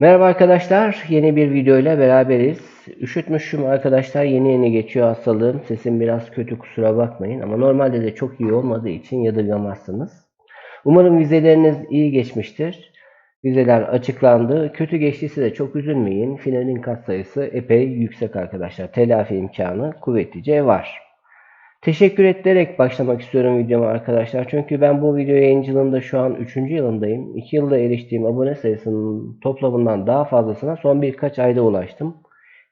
Merhaba arkadaşlar, yeni bir video ile beraberiz. Üşütmüşüm arkadaşlar, yeni yeni geçiyor hastalığım. Sesim biraz kötü kusura bakmayın ama normalde de çok iyi olmadığı için yadırgamazsınız. Umarım vizeleriniz iyi geçmiştir. Vizeler açıklandı. Kötü geçtiyse de çok üzülmeyin. Finalin katsayısı epey yüksek arkadaşlar. Telafi imkanı kuvvetlice var. Teşekkür ederek başlamak istiyorum videoma arkadaşlar. Çünkü ben bu video yayıncılığında şu an 3. yılındayım. 2 yılda eriştiğim abone sayısının toplamından daha fazlasına son birkaç ayda ulaştım.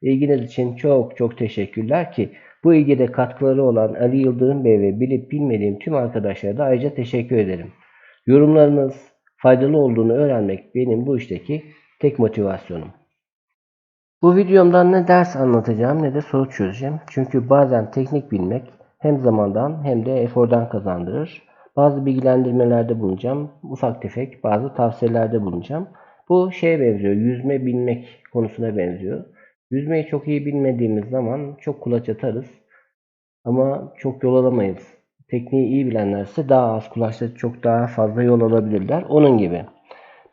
İlginiz için çok çok teşekkürler ki bu ilgide katkıları olan Ali Yıldırım Bey ve bilip bilmediğim tüm arkadaşlara da ayrıca teşekkür ederim. Yorumlarınız faydalı olduğunu öğrenmek benim bu işteki tek motivasyonum. Bu videomdan ne ders anlatacağım ne de soru çözeceğim. Çünkü bazen teknik bilmek hem zamandan hem de efordan kazandırır. Bazı bilgilendirmelerde bulunacağım. Ufak tefek bazı tavsiyelerde bulunacağım. Bu şeye benziyor. Yüzme bilmek konusuna benziyor. Yüzmeyi çok iyi bilmediğimiz zaman çok kulaç atarız. Ama çok yol alamayız. Tekniği iyi bilenler ise daha az kulaçta çok daha fazla yol alabilirler. Onun gibi.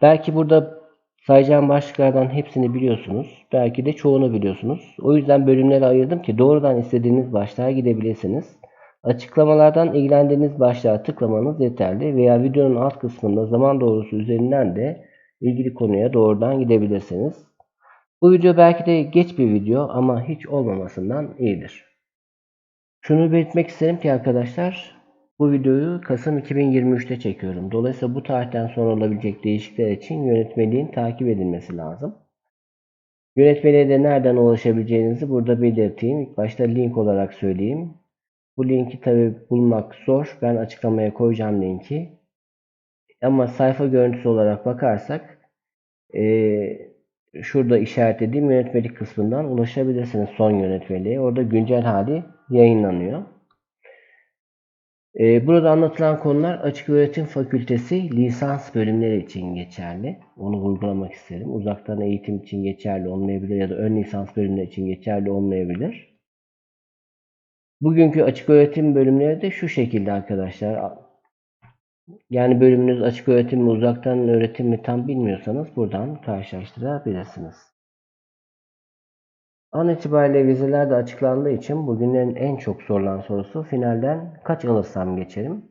Belki burada sayacağım başlıklardan hepsini biliyorsunuz. Belki de çoğunu biliyorsunuz. O yüzden bölümlere ayırdım ki doğrudan istediğiniz başlığa gidebilirsiniz. Açıklamalardan ilgilendiğiniz başlığa tıklamanız yeterli veya videonun alt kısmında zaman doğrusu üzerinden de ilgili konuya doğrudan gidebilirsiniz. Bu video belki de geç bir video ama hiç olmamasından iyidir. Şunu belirtmek isterim ki arkadaşlar bu videoyu Kasım 2023'te çekiyorum. Dolayısıyla bu tarihten sonra olabilecek değişiklikler için yönetmeliğin takip edilmesi lazım. Yönetmeliğe de nereden ulaşabileceğinizi burada belirteyim. İlk başta link olarak söyleyeyim. Bu linki tabi bulmak zor. Ben açıklamaya koyacağım linki. Ama sayfa görüntüsü olarak bakarsak e, şurada işaretlediğim yönetmelik kısmından ulaşabilirsiniz son yönetmeliğe. Orada güncel hali yayınlanıyor. E, burada anlatılan konular Açık Öğretim Fakültesi lisans bölümleri için geçerli. Onu vurgulamak isterim. Uzaktan eğitim için geçerli olmayabilir ya da ön lisans bölümleri için geçerli olmayabilir. Bugünkü açık öğretim bölümleri de şu şekilde arkadaşlar. Yani bölümünüz açık öğretim mi uzaktan öğretim mi tam bilmiyorsanız buradan karşılaştırabilirsiniz. An itibariyle vizeler de açıklandığı için bugünlerin en çok sorulan sorusu finalden kaç alırsam geçerim.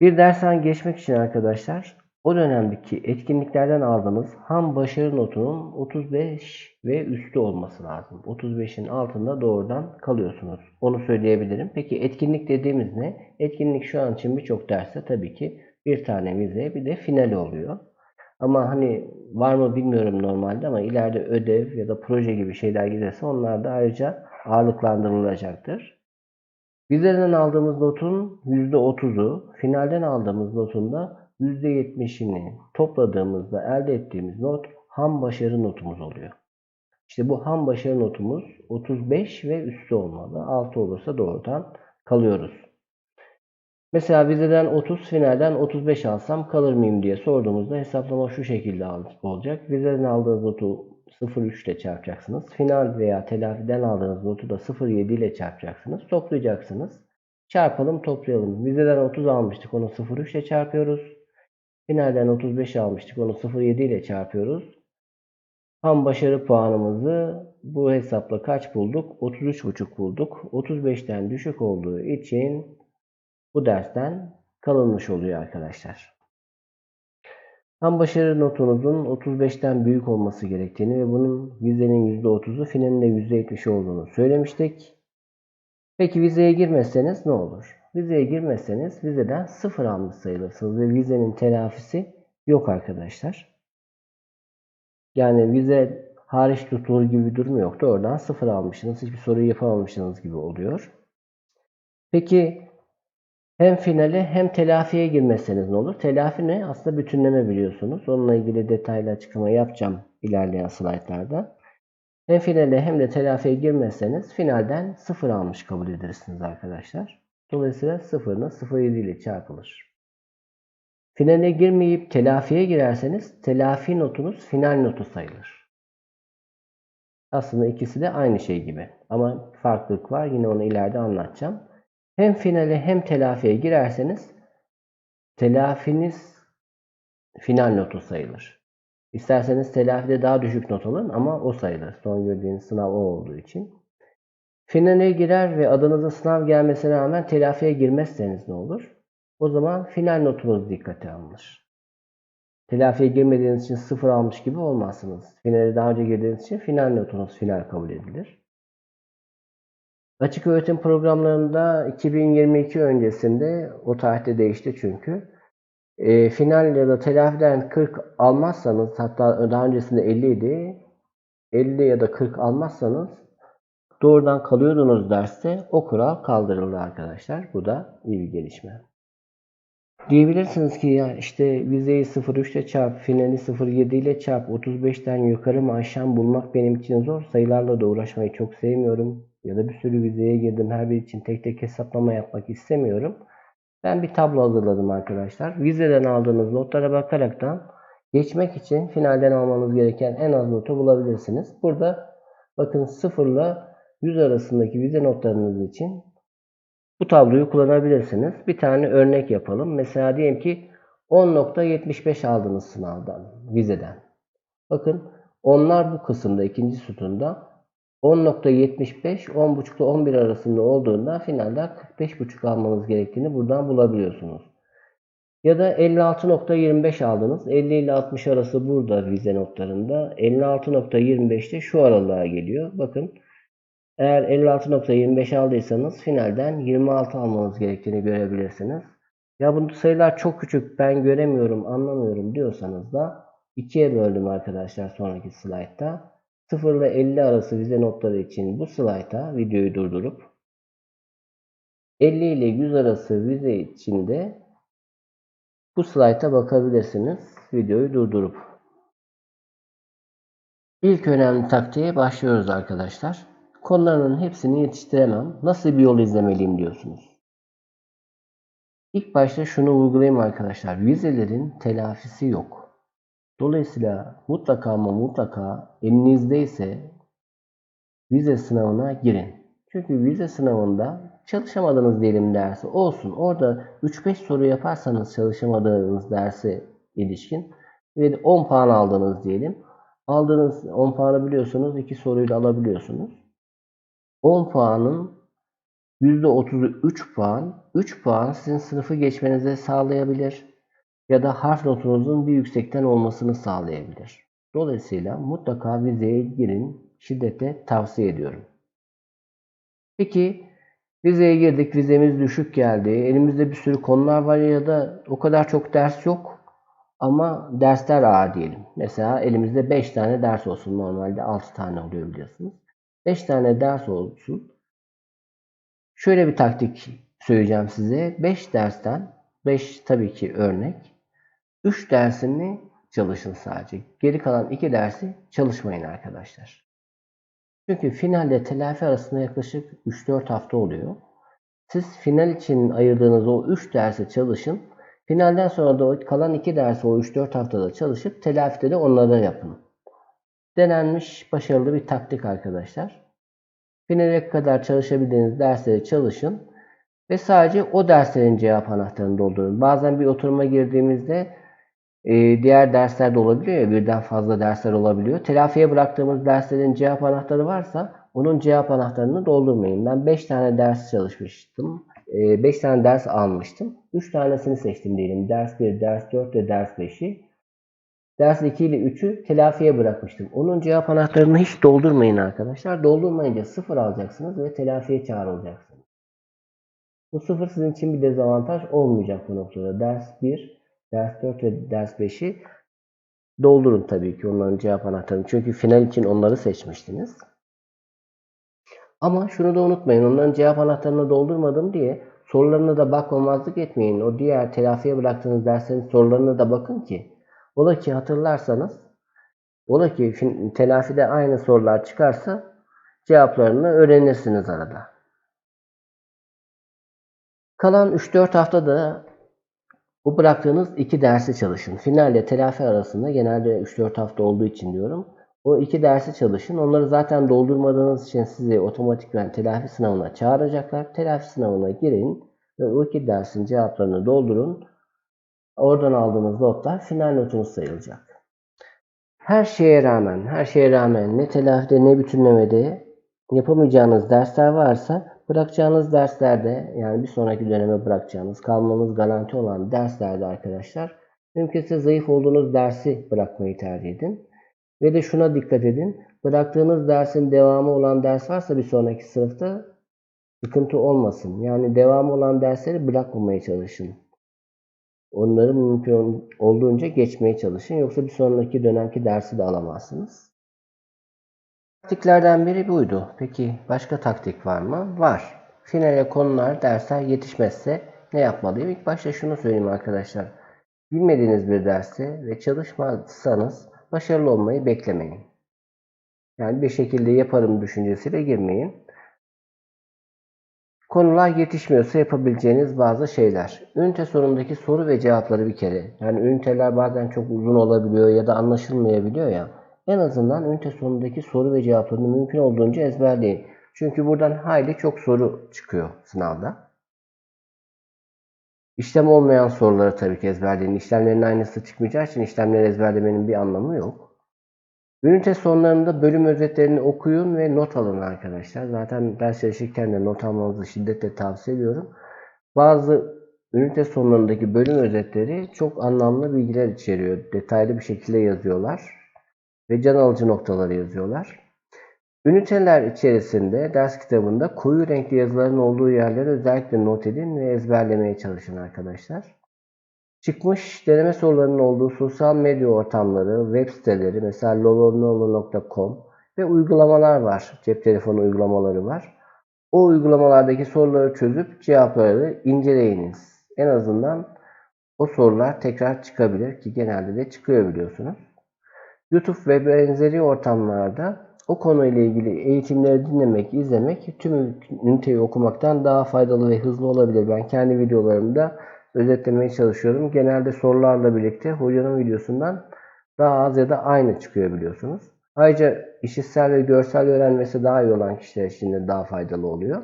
Bir dersten geçmek için arkadaşlar o dönemdeki etkinliklerden aldığınız ham başarı notunun 35 ve üstü olması lazım. 35'in altında doğrudan kalıyorsunuz. Onu söyleyebilirim. Peki etkinlik dediğimiz ne? Etkinlik şu an için birçok derste tabii ki bir tane vize bir de finali oluyor. Ama hani var mı bilmiyorum normalde ama ileride ödev ya da proje gibi şeyler gelirse onlar da ayrıca ağırlıklandırılacaktır. Vizeden aldığımız notun %30'u, finalden aldığımız notun da %70'ini topladığımızda elde ettiğimiz not ham başarı notumuz oluyor. İşte bu ham başarı notumuz 35 ve üstü olmalı. 6 olursa doğrudan kalıyoruz. Mesela vizeden 30, finalden 35 alsam kalır mıyım diye sorduğumuzda hesaplama şu şekilde olacak. Vizeden aldığınız notu 0,3 ile çarpacaksınız. Final veya telafiden aldığınız notu da 0,7 ile çarpacaksınız. Toplayacaksınız. Çarpalım toplayalım. Vizeden 30 almıştık onu 0,3 ile çarpıyoruz. Finalden 35 almıştık. Onu 0.7 ile çarpıyoruz. Ham başarı puanımızı bu hesapla kaç bulduk? 33.5 bulduk. 35'ten düşük olduğu için bu dersten kalınmış oluyor arkadaşlar. Ham başarı notunuzun 35'ten büyük olması gerektiğini ve bunun vizenin %30'u finalin de %70 olduğunu söylemiştik. Peki vizeye girmezseniz ne olur? Vizeye girmezseniz vizeden sıfır almış sayılırsınız ve vizenin telafisi yok arkadaşlar. Yani vize hariç tutulur gibi bir durum yoktu. Oradan sıfır almışsınız. Hiçbir soruyu yapamamışsınız gibi oluyor. Peki hem finale hem telafiye girmezseniz ne olur? Telafi ne? Aslında bütünleme biliyorsunuz. Onunla ilgili detaylı açıklama yapacağım ilerleyen slaytlarda. Hem finale hem de telafiye girmezseniz finalden sıfır almış kabul edersiniz arkadaşlar. Dolayısıyla sıfırına 0,7 ile çarpılır. Finale girmeyip telafiye girerseniz telafi notunuz final notu sayılır. Aslında ikisi de aynı şey gibi. Ama farklılık var. Yine onu ileride anlatacağım. Hem finale hem telafiye girerseniz telafiniz final notu sayılır. İsterseniz telafide daha düşük not alın ama o sayılır. Son gördüğünüz sınav o olduğu için. Finale girer ve adınıza sınav gelmesine rağmen telafiye girmezseniz ne olur? O zaman final notunuz dikkate alınır. Telafiye girmediğiniz için sıfır almış gibi olmazsınız. Finale daha önce girdiğiniz için final notunuz final kabul edilir. Açık öğretim programlarında 2022 öncesinde o tarihte değişti çünkü. E, final ya da telafiden 40 almazsanız hatta daha öncesinde 50 idi. 50 ya da 40 almazsanız doğrudan kalıyordunuz derste o kural kaldırıldı arkadaşlar. Bu da iyi bir gelişme. Diyebilirsiniz ki ya işte vizeyi 0.3 ile çarp, finali 0.7 ile çarp, 35'ten yukarı mı aşağı bulmak benim için zor. Sayılarla da uğraşmayı çok sevmiyorum. Ya da bir sürü vizeye girdim. Her bir için tek tek hesaplama yapmak istemiyorum. Ben bir tablo hazırladım arkadaşlar. Vizeden aldığınız notlara bakaraktan geçmek için finalden almanız gereken en az notu bulabilirsiniz. Burada bakın 0 ile 100 arasındaki vize notlarınız için bu tabloyu kullanabilirsiniz. Bir tane örnek yapalım. Mesela diyelim ki 10.75 aldınız sınavdan, vizeden. Bakın onlar bu kısımda ikinci sütunda 10.75 10.5 ile 11 arasında olduğunda finalde 45.5 almanız gerektiğini buradan bulabiliyorsunuz. Ya da 56.25 aldınız. 50 ile 60 arası burada vize notlarında. 56.25 de şu aralığa geliyor. Bakın eğer 56.25 aldıysanız finalden 26 almanız gerektiğini görebilirsiniz. Ya bu sayılar çok küçük ben göremiyorum anlamıyorum diyorsanız da ikiye böldüm arkadaşlar sonraki slaytta. 0 ile 50 arası vize notları için bu slayta videoyu durdurup 50 ile 100 arası vize için de bu slayta bakabilirsiniz videoyu durdurup. İlk önemli taktiğe başlıyoruz arkadaşlar. Konuların hepsini yetiştiremem. Nasıl bir yol izlemeliyim diyorsunuz. İlk başta şunu vurgulayayım arkadaşlar. Vizelerin telafisi yok. Dolayısıyla mutlaka ama mutlaka elinizdeyse vize sınavına girin. Çünkü vize sınavında çalışamadığınız diyelim dersi olsun. Orada 3-5 soru yaparsanız çalışamadığınız derse ilişkin ve 10 puan aldınız diyelim. Aldığınız 10 puanı biliyorsunuz. 2 soruyu da alabiliyorsunuz. 10 puanın %30'u 3 puan. 3 puan sizin sınıfı geçmenize sağlayabilir ya da harf notunuzun bir yüksekten olmasını sağlayabilir. Dolayısıyla mutlaka vizeye girin. Şiddetle tavsiye ediyorum. Peki vizeye girdik. Vizemiz düşük geldi. Elimizde bir sürü konular var ya da o kadar çok ders yok. Ama dersler ağır diyelim. Mesela elimizde 5 tane ders olsun. Normalde 6 tane oluyor biliyorsunuz. 5 tane ders olsun. Şöyle bir taktik söyleyeceğim size. 5 dersten 5 tabii ki örnek. 3 dersini çalışın sadece. Geri kalan 2 dersi çalışmayın arkadaşlar. Çünkü finalde telafi arasında yaklaşık 3-4 hafta oluyor. Siz final için ayırdığınız o 3 dersi çalışın. Finalden sonra da kalan 2 dersi o 3-4 haftada çalışıp telafide de onları yapın. Denenmiş başarılı bir taktik arkadaşlar. Finale kadar çalışabildiğiniz dersleri çalışın ve sadece o derslerin cevap anahtarını doldurun. Bazen bir oturuma girdiğimizde e, diğer dersler de olabiliyor ya birden fazla dersler olabiliyor. Telafiye bıraktığımız derslerin cevap anahtarı varsa onun cevap anahtarını doldurmayın. Ben 5 tane ders çalışmıştım. 5 e, tane ders almıştım. 3 tanesini seçtim diyelim. Ders 1, ders 4 ve ders 5'i. Ders 2 ile 3'ü telafiye bırakmıştım. Onun cevap anahtarını hiç doldurmayın arkadaşlar. Doldurmayınca sıfır alacaksınız ve telafiye çağrılacaksınız. Bu sıfır sizin için bir dezavantaj olmayacak bu noktada. Ders 1, ders 4 ve ders 5'i doldurun tabii ki onların cevap anahtarını. Çünkü final için onları seçmiştiniz. Ama şunu da unutmayın. Onların cevap anahtarını doldurmadım diye sorularına da bakmamazlık etmeyin. O diğer telafiye bıraktığınız derslerin sorularına da bakın ki Ola ki hatırlarsanız ola ki telafide aynı sorular çıkarsa cevaplarını öğrenirsiniz arada. Kalan 3-4 haftada bu bıraktığınız iki dersi çalışın. Finalle telafi arasında genelde 3-4 hafta olduğu için diyorum. O iki dersi çalışın. Onları zaten doldurmadığınız için sizi otomatikten telafi sınavına çağıracaklar. Telafi sınavına girin ve o iki dersin cevaplarını doldurun. Oradan aldığınız notlar final notunuz sayılacak. Her şeye rağmen, her şeye rağmen ne telafide ne bütünlemede yapamayacağınız dersler varsa bırakacağınız derslerde yani bir sonraki döneme bırakacağınız, kalmanız garanti olan derslerde arkadaşlar mümkünse zayıf olduğunuz dersi bırakmayı tercih edin. Ve de şuna dikkat edin. Bıraktığınız dersin devamı olan ders varsa bir sonraki sınıfta sıkıntı olmasın. Yani devamı olan dersleri bırakmamaya çalışın. Onları mümkün olduğunca geçmeye çalışın. Yoksa bir sonraki dönemki dersi de alamazsınız. Taktiklerden biri buydu. Peki başka taktik var mı? Var. Finale konular, dersler yetişmezse ne yapmalıyım? İlk başta şunu söyleyeyim arkadaşlar. Bilmediğiniz bir derste ve çalışmazsanız başarılı olmayı beklemeyin. Yani bir şekilde yaparım düşüncesiyle girmeyin. Konular yetişmiyorsa yapabileceğiniz bazı şeyler. Ünite sonundaki soru ve cevapları bir kere. Yani üniteler bazen çok uzun olabiliyor ya da anlaşılmayabiliyor ya. En azından ünite sonundaki soru ve cevaplarını mümkün olduğunca ezberleyin. Çünkü buradan hayli çok soru çıkıyor sınavda. İşlem olmayan soruları tabii ki ezberleyin. İşlemlerin aynısı çıkmayacağı için işlemleri ezberlemenin bir anlamı yok. Ünite sonlarında bölüm özetlerini okuyun ve not alın arkadaşlar. Zaten ders çalışırken de not almanızı şiddetle tavsiye ediyorum. Bazı ünite sonlarındaki bölüm özetleri çok anlamlı bilgiler içeriyor. Detaylı bir şekilde yazıyorlar. Ve can alıcı noktaları yazıyorlar. Üniteler içerisinde ders kitabında koyu renkli yazıların olduğu yerleri özellikle not edin ve ezberlemeye çalışın arkadaşlar. Çıkmış deneme sorularının olduğu sosyal medya ortamları, web siteleri mesela lolonolo.com ve uygulamalar var. Cep telefonu uygulamaları var. O uygulamalardaki soruları çözüp cevapları inceleyiniz. En azından o sorular tekrar çıkabilir ki genelde de çıkıyor biliyorsunuz. YouTube ve benzeri ortamlarda o konuyla ilgili eğitimleri dinlemek, izlemek tüm üniteyi okumaktan daha faydalı ve hızlı olabilir. Ben kendi videolarımda özetlemeye çalışıyorum. Genelde sorularla birlikte hocanın videosundan daha az ya da aynı çıkıyor biliyorsunuz. Ayrıca işitsel ve görsel öğrenmesi daha iyi olan kişiler için de daha faydalı oluyor.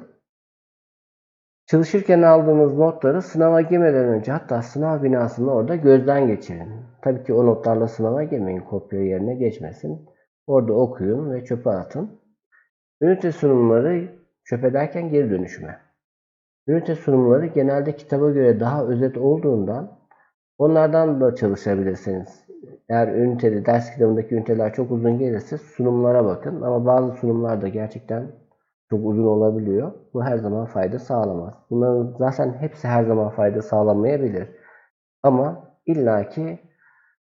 Çalışırken aldığınız notları sınava girmeden önce hatta sınav binasında orada gözden geçirin. Tabii ki o notlarla sınava girmeyin. Kopya yerine geçmesin. Orada okuyun ve çöpe atın. Ünite sunumları çöpe derken geri dönüşüme. Ünite sunumları genelde kitaba göre daha özet olduğundan onlardan da çalışabilirsiniz. Eğer ünitede, ders kitabındaki üniteler çok uzun gelirse sunumlara bakın. Ama bazı sunumlar da gerçekten çok uzun olabiliyor. Bu her zaman fayda sağlamaz. Bunların zaten hepsi her zaman fayda sağlamayabilir. Ama illaki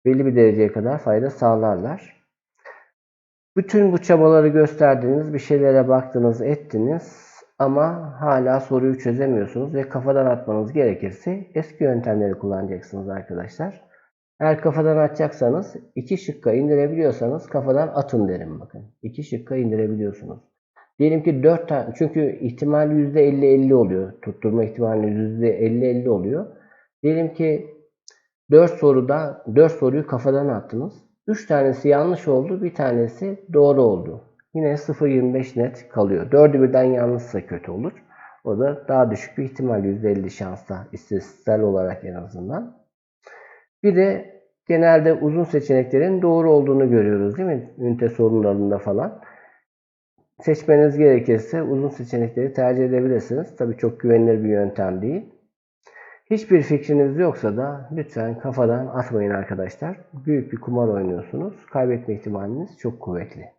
belli bir dereceye kadar fayda sağlarlar. Bütün bu çabaları gösterdiğiniz, bir şeylere baktınız, ettiniz ama hala soruyu çözemiyorsunuz ve kafadan atmanız gerekirse eski yöntemleri kullanacaksınız arkadaşlar. Eğer kafadan atacaksanız iki şıkka indirebiliyorsanız kafadan atın derim bakın. İki şıkka indirebiliyorsunuz. Diyelim ki 4 tane çünkü ihtimal %50-50 oluyor. Tutturma ihtimali %50-50 oluyor. Diyelim ki 4 soruda 4 soruyu kafadan attınız. 3 tanesi yanlış oldu, bir tanesi doğru oldu. Yine 0.25 net kalıyor. 4'ü birden yanlışsa kötü olur. O da daha düşük bir ihtimal %50 şansla istatistiksel olarak en azından. Bir de genelde uzun seçeneklerin doğru olduğunu görüyoruz değil mi? Ünite sorunlarında falan. Seçmeniz gerekirse uzun seçenekleri tercih edebilirsiniz. Tabii çok güvenilir bir yöntem değil. Hiçbir fikriniz yoksa da lütfen kafadan atmayın arkadaşlar. Büyük bir kumar oynuyorsunuz. Kaybetme ihtimaliniz çok kuvvetli.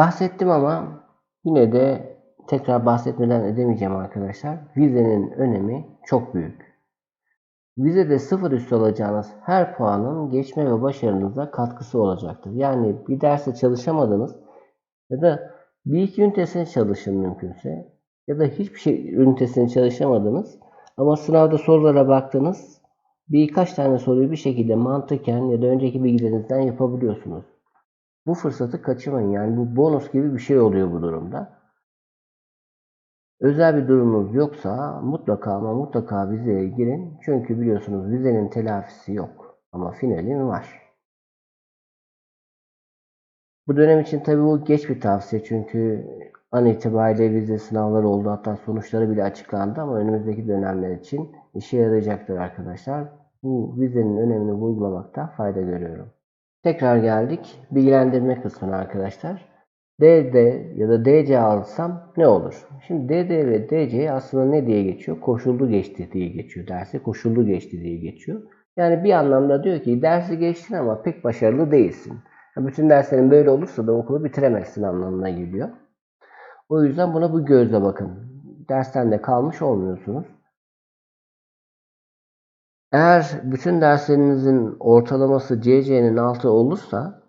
Bahsettim ama yine de tekrar bahsetmeden edemeyeceğim arkadaşlar. Vizenin önemi çok büyük. Vizede sıfır üstü alacağınız her puanın geçme ve başarınıza katkısı olacaktır. Yani bir derste çalışamadınız ya da bir iki ünitesini çalışın mümkünse ya da hiçbir şey ünitesini çalışamadınız ama sınavda sorulara baktınız birkaç tane soruyu bir şekilde mantıken ya da önceki bilgilerinizden yapabiliyorsunuz. Bu fırsatı kaçırmayın. Yani bu bonus gibi bir şey oluyor bu durumda. Özel bir durumunuz yoksa mutlaka ama mutlaka vizeye girin. Çünkü biliyorsunuz vizenin telafisi yok. Ama finalin var. Bu dönem için tabii bu geç bir tavsiye. Çünkü an itibariyle vize sınavları oldu. Hatta sonuçları bile açıklandı ama önümüzdeki dönemler için işe yarayacaktır arkadaşlar. Bu vizenin önemini uygulamakta fayda görüyorum. Tekrar geldik bilgilendirme kısmına arkadaşlar. DD ya da DC alsam ne olur? Şimdi DD ve DC aslında ne diye geçiyor? Koşullu geçti diye geçiyor. Dersi koşullu geçti diye geçiyor. Yani bir anlamda diyor ki dersi geçtin ama pek başarılı değilsin. Bütün derslerin böyle olursa da okulu bitiremezsin anlamına geliyor. O yüzden buna bu gözle bakın. Dersten de kalmış olmuyorsunuz. Eğer bütün derslerinizin ortalaması CC'nin altı olursa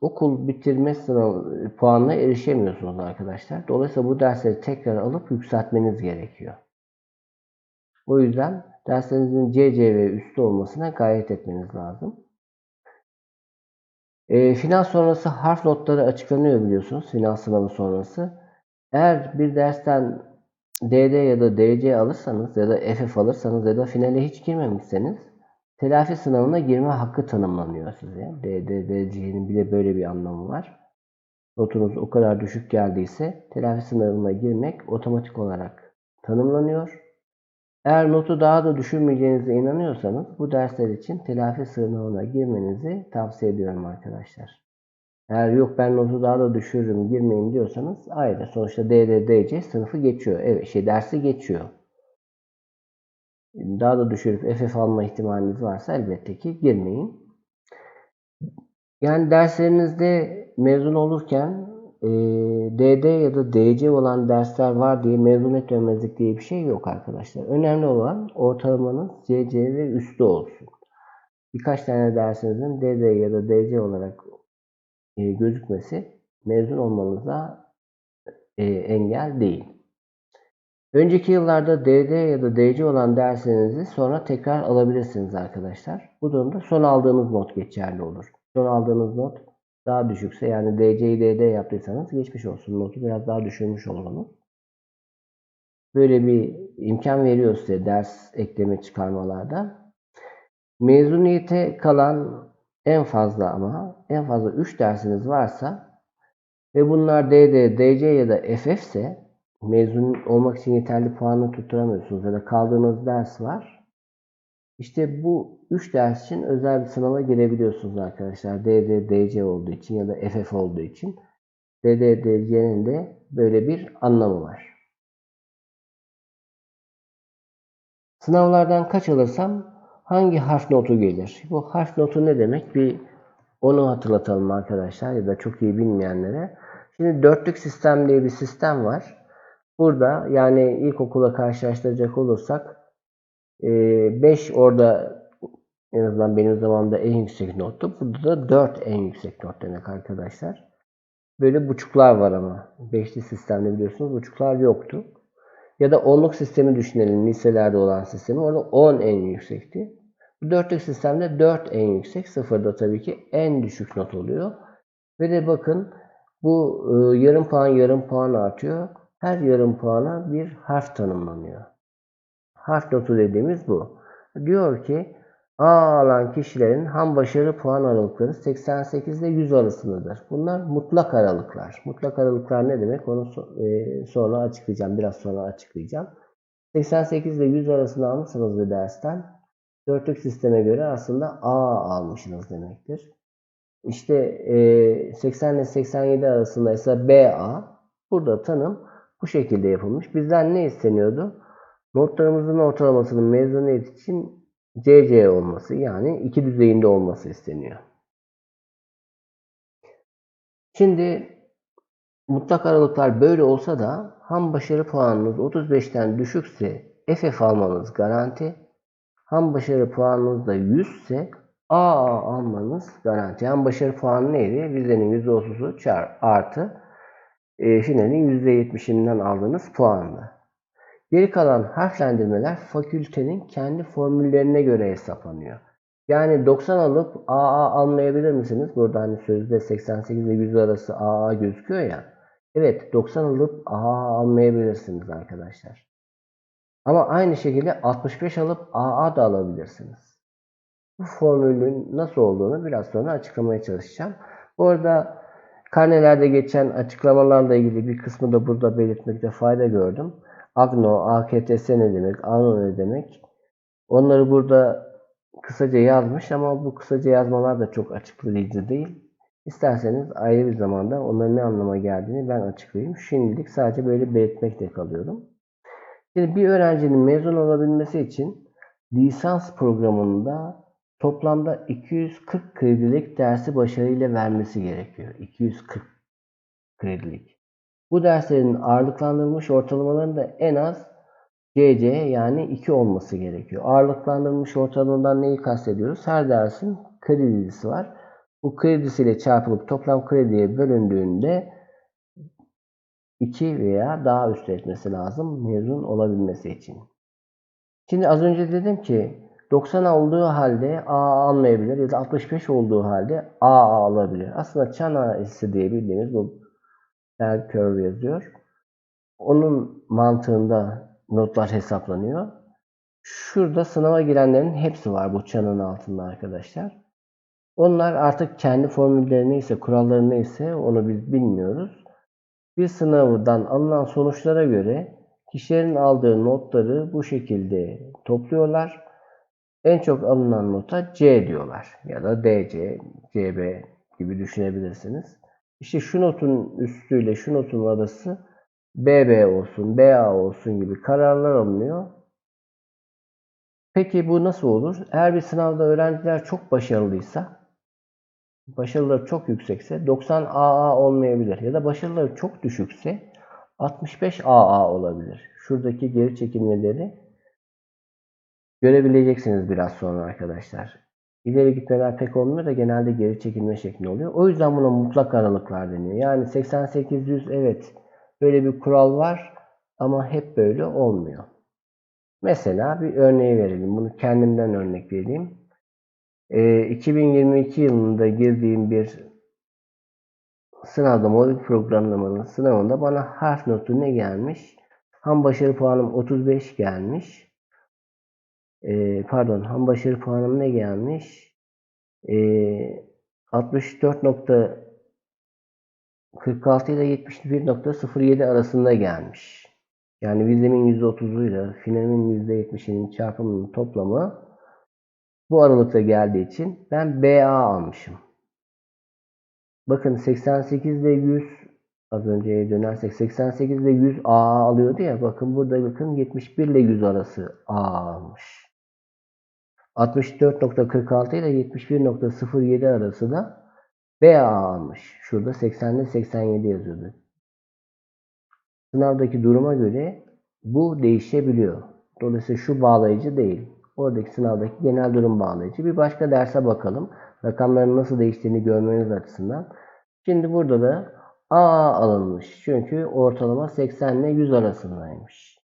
okul bitirme sınav puanına erişemiyorsunuz arkadaşlar. Dolayısıyla bu dersleri tekrar alıp yükseltmeniz gerekiyor. O yüzden derslerinizin CC ve üstü olmasına gayret etmeniz lazım. E, final sonrası harf notları açıklanıyor biliyorsunuz. Final sınavı sonrası. Eğer bir dersten DD ya da DC alırsanız ya da FF alırsanız ya da finale hiç girmemişseniz telafi sınavına girme hakkı tanımlanıyor size. DD, DC'nin bir de böyle bir anlamı var. Notunuz o kadar düşük geldiyse telafi sınavına girmek otomatik olarak tanımlanıyor. Eğer notu daha da düşürmeyeceğinize inanıyorsanız bu dersler için telafi sınavına girmenizi tavsiye ediyorum arkadaşlar. Eğer yok ben notu daha da düşürürüm girmeyin diyorsanız ayrı. Sonuçta DD, DC sınıfı geçiyor. Evet şey dersi geçiyor. Daha da düşürüp FF alma ihtimaliniz varsa elbette ki girmeyin. Yani derslerinizde mezun olurken e, DD ya da DC olan dersler var diye mezuniyet dönmezlik diye bir şey yok arkadaşlar. Önemli olan ortalamanız CC ve üstü olsun. Birkaç tane dersinizin DD ya da DC olarak e, gözükmesi mezun olmanıza e, engel değil. Önceki yıllarda DD ya da DC olan derslerinizi sonra tekrar alabilirsiniz arkadaşlar. Bu durumda son aldığınız not geçerli olur. Son aldığınız not daha düşükse yani DC'yi DD yaptıysanız geçmiş olsun. Notu biraz daha düşürmüş oldunuz. Böyle bir imkan veriyor size ders ekleme çıkarmalarda. Mezuniyete kalan en fazla ama en fazla 3 dersiniz varsa ve bunlar DD, DC ya da FF ise mezun olmak için yeterli puanı tutturamıyorsunuz ya da kaldığınız ders var. İşte bu 3 ders için özel bir sınava girebiliyorsunuz arkadaşlar. DD, DC olduğu için ya da FF olduğu için. DD, DC'nin de böyle bir anlamı var. Sınavlardan kaç alırsam hangi harf notu gelir? Bu harf notu ne demek? Bir onu hatırlatalım arkadaşlar ya da çok iyi bilmeyenlere. Şimdi dörtlük sistem diye bir sistem var. Burada yani ilkokula karşılaştıracak olursak 5 orada en azından benim zamanımda en yüksek nottu. Burada da 4 en yüksek not demek arkadaşlar. Böyle buçuklar var ama. Beşli sistemde biliyorsunuz buçuklar yoktu. Ya da onluk sistemi düşünelim. Liselerde olan sistemi. Orada 10 en yüksekti. Bu dörtlük sistemde 4 en yüksek. Sıfırda tabii ki en düşük not oluyor. Ve de bakın bu e, yarım puan yarım puan artıyor. Her yarım puana bir harf tanımlanıyor. Harf notu dediğimiz bu. Diyor ki A alan kişilerin ham başarı puan aralıkları 88 ile 100 arasındadır. Bunlar mutlak aralıklar. Mutlak aralıklar ne demek? Onu e, sonra açıklayacağım. Biraz sonra açıklayacağım. 88 ile 100 arasında almışsınız bir dersten. Dörtlük sisteme göre aslında A almışsınız demektir. İşte 80 ile 87 arasında ise BA. Burada tanım bu şekilde yapılmış. Bizden ne isteniyordu? Notlarımızın ortalamasının mezuniyet için CC olması yani iki düzeyinde olması isteniyor. Şimdi mutlak aralıklar böyle olsa da ham başarı puanınız 35'ten düşükse FF almanız garanti. Ham başarı puanınız da 100 ise AA almanız garanti. Ham başarı puanı neydi? Vizenin %30'u çar artı e, finalin %70'inden aldığınız puandı. Geri kalan harflendirmeler fakültenin kendi formüllerine göre hesaplanıyor. Yani 90 alıp AA almayabilir misiniz? Burada hani sözde 88 ile 100 arası AA gözüküyor ya. Evet 90 alıp AA almayabilirsiniz arkadaşlar. Ama aynı şekilde 65 alıp AA da alabilirsiniz. Bu formülün nasıl olduğunu biraz sonra açıklamaya çalışacağım. Bu arada karnelerde geçen açıklamalarla ilgili bir kısmı da burada belirtmekte fayda gördüm. Agno, AKTS ne demek, ANO ne demek? Onları burada kısaca yazmış ama bu kısaca yazmalar da çok açıklayıcı değil. İsterseniz ayrı bir zamanda onların ne anlama geldiğini ben açıklayayım. Şimdilik sadece böyle belirtmekle kalıyorum. Şimdi bir öğrencinin mezun olabilmesi için lisans programında toplamda 240 kredilik dersi başarıyla vermesi gerekiyor. 240 kredilik. Bu derslerin ağırlıklandırılmış ortalamalarının da en az CC yani 2 olması gerekiyor. Ağırlıklandırılmış ortalamadan neyi kastediyoruz? Her dersin kredisi var. Bu kredisiyle çarpılıp toplam krediye bölündüğünde 2 veya daha üst etmesi lazım mezun olabilmesi için. Şimdi az önce dedim ki 90 olduğu halde A almayabilir ya da 65 olduğu halde A alabilir. Aslında çan eğrisi diye bildiğimiz bu bell curve yazıyor. Onun mantığında notlar hesaplanıyor. Şurada sınava girenlerin hepsi var bu çanın altında arkadaşlar. Onlar artık kendi formülleri neyse, kuralları neyse onu biz bilmiyoruz. Bir sınavdan alınan sonuçlara göre kişilerin aldığı notları bu şekilde topluyorlar. En çok alınan nota C diyorlar ya da DC, CB gibi düşünebilirsiniz. İşte şu notun üstüyle şu notun arası BB olsun, BA olsun gibi kararlar alınıyor. Peki bu nasıl olur? Eğer bir sınavda öğrenciler çok başarılıysa, başarıları çok yüksekse 90 AA olmayabilir ya da başarıları çok düşükse 65 AA olabilir. Şuradaki geri çekilmeleri görebileceksiniz biraz sonra arkadaşlar. İleri gitmeler pek olmuyor da genelde geri çekilme şeklinde oluyor. O yüzden buna mutlak aralıklar deniyor. Yani 88-100 evet böyle bir kural var ama hep böyle olmuyor. Mesela bir örneği verelim. Bunu kendimden örnek vereyim. Ee, 2022 yılında girdiğim bir sınavda modül programlamanın sınavında bana harf notu ne gelmiş? Ham başarı puanım 35 gelmiş. Ee, pardon ham başarı puanım ne gelmiş? Ee, 64.46 ile 71.07 arasında gelmiş. Yani vizemin %30'uyla finalimin %70'inin çarpımının toplamı bu aralıkta geldiği için ben BA almışım. Bakın 88 ile 100 az önceye dönersek 88 ile 100 A alıyordu ya bakın burada bakın 71 ile 100 arası A almış. 64.46 ile 71.07 arası da BA almış. Şurada 80 ile 87 yazıyordu. Sınavdaki duruma göre bu değişebiliyor. Dolayısıyla şu bağlayıcı değil. Oradaki sınavdaki genel durum bağlayıcı. Bir başka derse bakalım. Rakamların nasıl değiştiğini görmeniz açısından. Şimdi burada da A alınmış. Çünkü ortalama 80 ile 100 arasındaymış.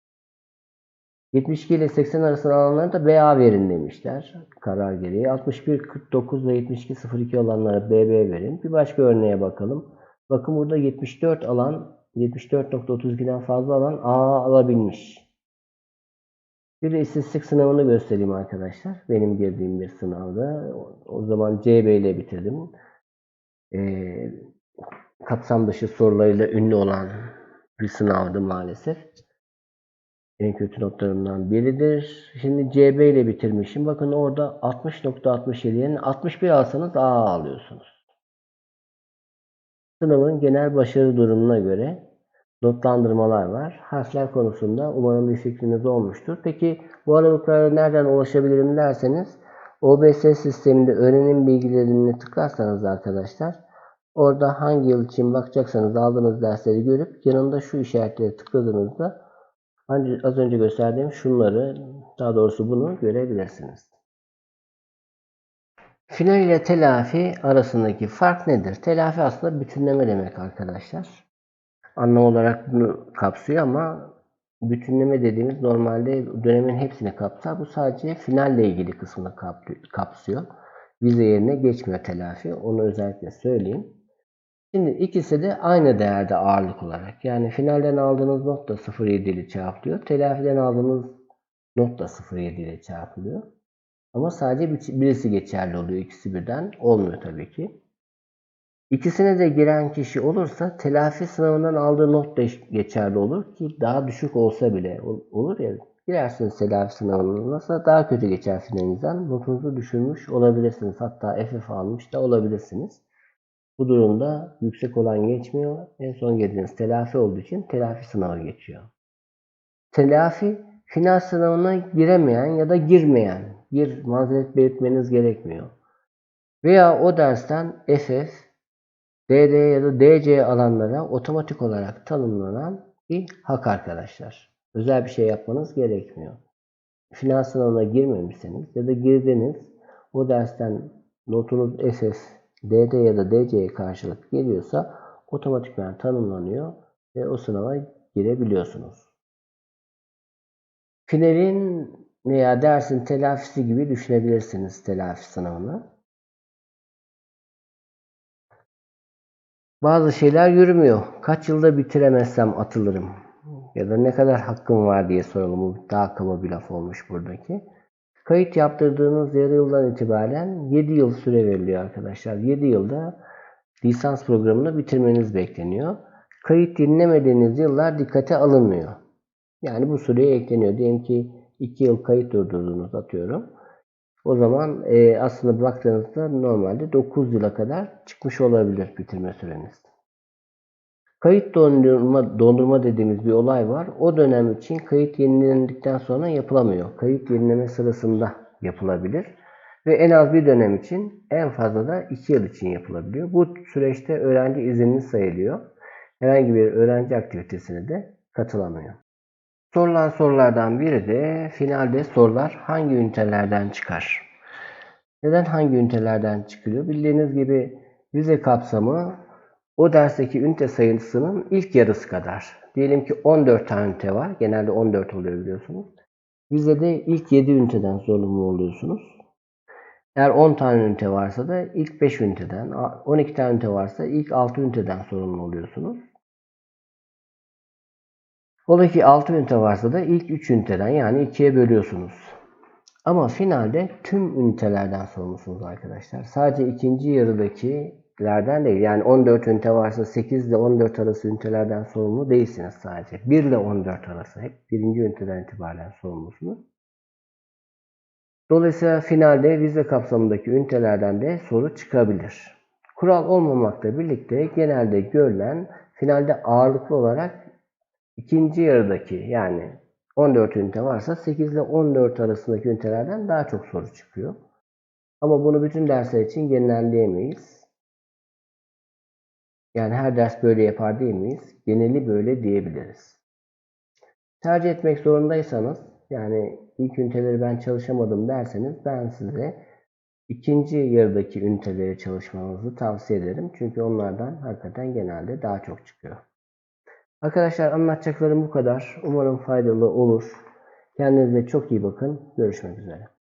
72 ile 80 arasında alanlara da BA verin demişler. Karar gereği. 61, 49 ve 72, 02 olanlara BB verin. Bir başka örneğe bakalım. Bakın burada 74 alan 74.32'den fazla alan A alabilmiş. Bir istatistik sınavını göstereyim arkadaşlar. Benim girdiğim bir sınavda. O zaman CB ile bitirdim. Ee, kapsam dışı sorularıyla ünlü olan bir sınavdı maalesef. En kötü notlarımdan biridir. Şimdi CB ile bitirmişim. Bakın orada 60.67 yani 61 alsanız A alıyorsunuz. Sınavın genel başarı durumuna göre notlandırmalar var. Harfler konusunda umarım bir fikriniz olmuştur. Peki bu aralıklara nereden ulaşabilirim derseniz OBS sisteminde öğrenim bilgilerini tıklarsanız arkadaşlar orada hangi yıl için bakacaksanız aldığınız dersleri görüp yanında şu işaretleri tıkladığınızda az önce gösterdiğim şunları daha doğrusu bunu görebilirsiniz. Final ile telafi arasındaki fark nedir? Telafi aslında bütünleme demek arkadaşlar. Anlam olarak bunu kapsıyor ama bütünleme dediğimiz normalde dönemin hepsini kapsar. Bu sadece finalle ilgili kısmını kapsıyor. Vize yerine geçmiyor telafi. Onu özellikle söyleyeyim. Şimdi ikisi de aynı değerde ağırlık olarak. Yani finalden aldığınız not da 0.7 ile çarpılıyor. Telafiden aldığınız not da 0.7 ile çarpılıyor. Ama sadece birisi geçerli oluyor. İkisi birden olmuyor tabii ki. İkisine de giren kişi olursa telafi sınavından aldığı not da geçerli olur ki daha düşük olsa bile olur ya Girersiniz telafi sınavına nasıl daha kötü geçer finalinizden. Notunuzu düşürmüş olabilirsiniz. Hatta FF almış da olabilirsiniz. Bu durumda yüksek olan geçmiyor. En son girdiğiniz telafi olduğu için telafi sınavı geçiyor. Telafi final sınavına giremeyen ya da girmeyen bir mazeret belirtmeniz gerekmiyor. Veya o dersten FF, DD ya da DC alanlara otomatik olarak tanımlanan bir hak arkadaşlar. Özel bir şey yapmanız gerekmiyor. Final sınavına girmemişseniz ya da girdiniz o dersten notunuz FF, DD ya da DC'ye karşılık geliyorsa otomatikman tanımlanıyor ve o sınava girebiliyorsunuz. Finalin veya dersin telafisi gibi düşünebilirsiniz telafi sınavını. Bazı şeyler yürümüyor. Kaç yılda bitiremezsem atılırım. Ya da ne kadar hakkım var diye soralım. Bu daha kaba bir laf olmuş buradaki. Kayıt yaptırdığınız yarı yıldan itibaren 7 yıl süre veriliyor arkadaşlar. 7 yılda lisans programını bitirmeniz bekleniyor. Kayıt dinlemediğiniz yıllar dikkate alınmıyor. Yani bu süreye ekleniyor. Diyelim ki 2 yıl kayıt durdurdunuz atıyorum. O zaman e, aslında baktığınızda normalde 9 yıla kadar çıkmış olabilir bitirme süreniz. Kayıt dondurma, dondurma dediğimiz bir olay var. O dönem için kayıt yenilendikten sonra yapılamıyor. Kayıt yenileme sırasında yapılabilir. Ve en az bir dönem için en fazla da 2 yıl için yapılabiliyor. Bu süreçte öğrenci izinli sayılıyor. Herhangi bir öğrenci aktivitesine de katılamıyor. Sorulan sorulardan biri de finalde sorular hangi ünitelerden çıkar? Neden hangi ünitelerden çıkıyor? Bildiğiniz gibi vize kapsamı o dersteki ünite sayısının ilk yarısı kadar. Diyelim ki 14 tane ünite var. Genelde 14 oluyor biliyorsunuz. Vizede ilk 7 üniteden sorumlu oluyorsunuz. Eğer 10 tane ünite varsa da ilk 5 üniteden, 12 tane ünite varsa ilk 6 üniteden sorumlu oluyorsunuz. Ola ki 6 ünite varsa da ilk 3 üniteden yani 2'ye bölüyorsunuz. Ama finalde tüm ünitelerden sorumlusunuz arkadaşlar. Sadece ikinci yarıdakilerden değil. Yani 14 ünite varsa 8 ile 14 arası ünitelerden sorumlu değilsiniz sadece. 1 ile 14 arası hep birinci üniteden itibaren sorumlusunuz. Dolayısıyla finalde vize kapsamındaki ünitelerden de soru çıkabilir. Kural olmamakla birlikte genelde görülen finalde ağırlıklı olarak ikinci yarıdaki yani 14 ünite varsa 8 ile 14 arasındaki ünitelerden daha çok soru çıkıyor. Ama bunu bütün dersler için genelleyemeyiz. Yani her ders böyle yapar diyemeyiz. Geneli böyle diyebiliriz. Tercih etmek zorundaysanız yani ilk üniteleri ben çalışamadım derseniz ben size ikinci yarıdaki üniteleri çalışmanızı tavsiye ederim. Çünkü onlardan hakikaten genelde daha çok çıkıyor. Arkadaşlar anlatacaklarım bu kadar. Umarım faydalı olur. Kendinize çok iyi bakın. Görüşmek üzere.